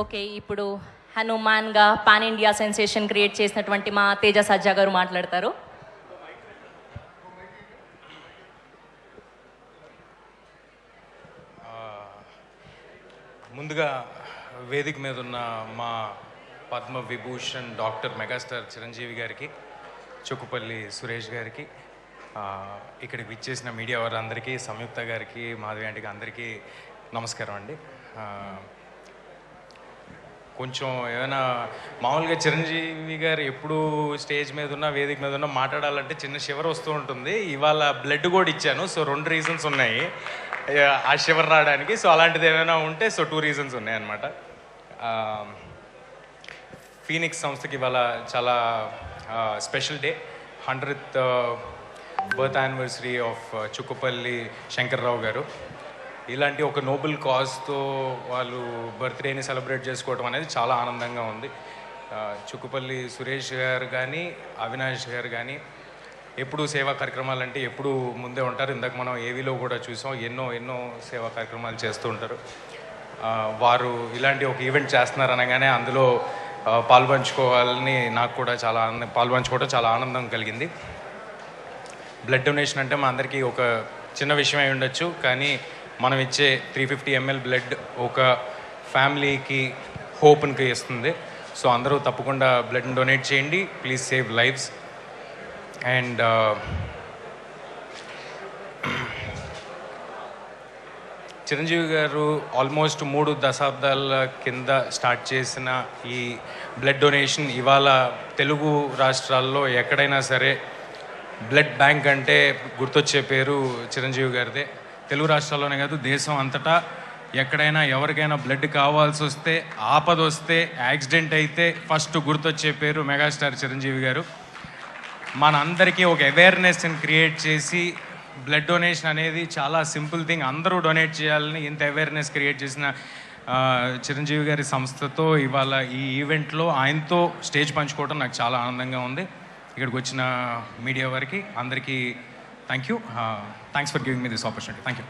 Okay ఇప్పుడు హనుమాన్గా pan India sensation create చేసినటువంటి మా తేజ సజ్జా గారు మాట్లాడతారు. ముందుగా వేదిక మీద ఉన్న మా పద్మ విభూషణ్ డాక్టర్ మెగాస్టార్ చిరంజీవి గారికి చుక్కుపల్లి సురేష్ గారికి ఇక్కడికి విచ్చేసిన మీడియా వారందరికీ సంయుక్త గారికి మాధవి ఆంటీకి అందరికీ నమస్కారం అండి. కొంచెం ఏమైనా మామూలుగా చిరంజీవి గారు ఎప్పుడు స్టేజ్ మీద ఉన్న వేదిక మీద ఉన్న మాట్లాడాలంటే చిన్న షివర్ వస్తూ ఉంటుంది. ఇవాళ బ్లడ్ కూడా ఇచ్చాను సో రెండు రీజన్స్ ఉన్నాయి. ఆ, షివర్ రావడానికి. సో అలాంటిది ఏమైనా ఉంటే సో టూ రీజన్స్ ఉన్నాయి అనమాట ఫీనిక్స్ సంస్థకి ఇవాళ చాలా special day hundred birth anniversary of Chukkupalli Shankar Rao గారు. ఇలాంటి ఒక నోబెల్ కాజ్తో వాళ్ళు బర్త్డేని సెలబ్రేట్ చేసుకోవడం అనేది చాలా ఆనందంగా ఉంది. చుక్కుపల్లి సురేష్ గారు కానీ అవినాష్ గారు కానీ ఎప్పుడు సేవా కార్యక్రమాలు అంటే ఎప్పుడు ముందే ఉంటారు. ఇందాక మనం ఏవీలో కూడా చూసాం ఎన్నో ఎన్నో సేవా కార్యక్రమాలు చేస్తూ ఉంటారు. వారు ఇలాంటి ఒక ఈవెంట్ చేస్తున్నారు అనగానే అందులో పాల్పంచుకోవాలని నాకు కూడా చాలా ఆనందం పాల్పంచుకోవడం చాలా ఆనందం కలిగింది. బ్లడ్ డొనేషన్ అంటే మా అందరికీ ఒక చిన్న విషయం అయి ఉండొచ్చు కానీ మనం ఇచ్చే త్రీ ఫిఫ్టీ ఎంఎల్ బ్లడ్ ఒక ఫ్యామిలీకి హోప్ని ఇస్తుంది సో అందరూ తప్పకుండా బ్లడ్ని డొనేట్ చేయండి. Please save lives and Chiranjeevi గారు ఆల్మోస్ట్ మూడు దశాబ్దాల కింద స్టార్ట్ చేసిన ఈ బ్లడ్ డొనేషన్ ఇవాళ తెలుగు రాష్ట్రాల్లో ఎక్కడైనా సరే బ్లడ్ బ్యాంక్ అంటే గుర్తొచ్చే పేరు చిరంజీవి గారిదే. తెలుగు రాష్ట్రాల్లోనే కాదు దేశం అంతటా ఎక్కడైనా ఎవరికైనా బ్లడ్ కావాల్సి వస్తే ఆపద వస్తే యాక్సిడెంట్ అయితే ఫస్ట్ గుర్తొచ్చే పేరు మెగాస్టార్ చిరంజీవి గారు. మనందరికీ ఒక అవేర్నెస్ని క్రియేట్ చేసి బ్లడ్ డొనేషన్ అనేది చాలా సింపుల్ థింగ్ అందరూ డొనేట్ చేయాలని ఇంత అవేర్నెస్ క్రియేట్ చేసిన చిరంజీవి గారి సంస్థతో ఇవాళ ఈ ఈవెంట్లో ఆయనతో స్టేజ్ పంచుకోవడం నాకు చాలా ఆనందంగా ఉంది. ఇక్కడికి వచ్చిన మీడియా వారికి అందరికీ Thank you. Uh, thanks for giving me this opportunity. Thank you.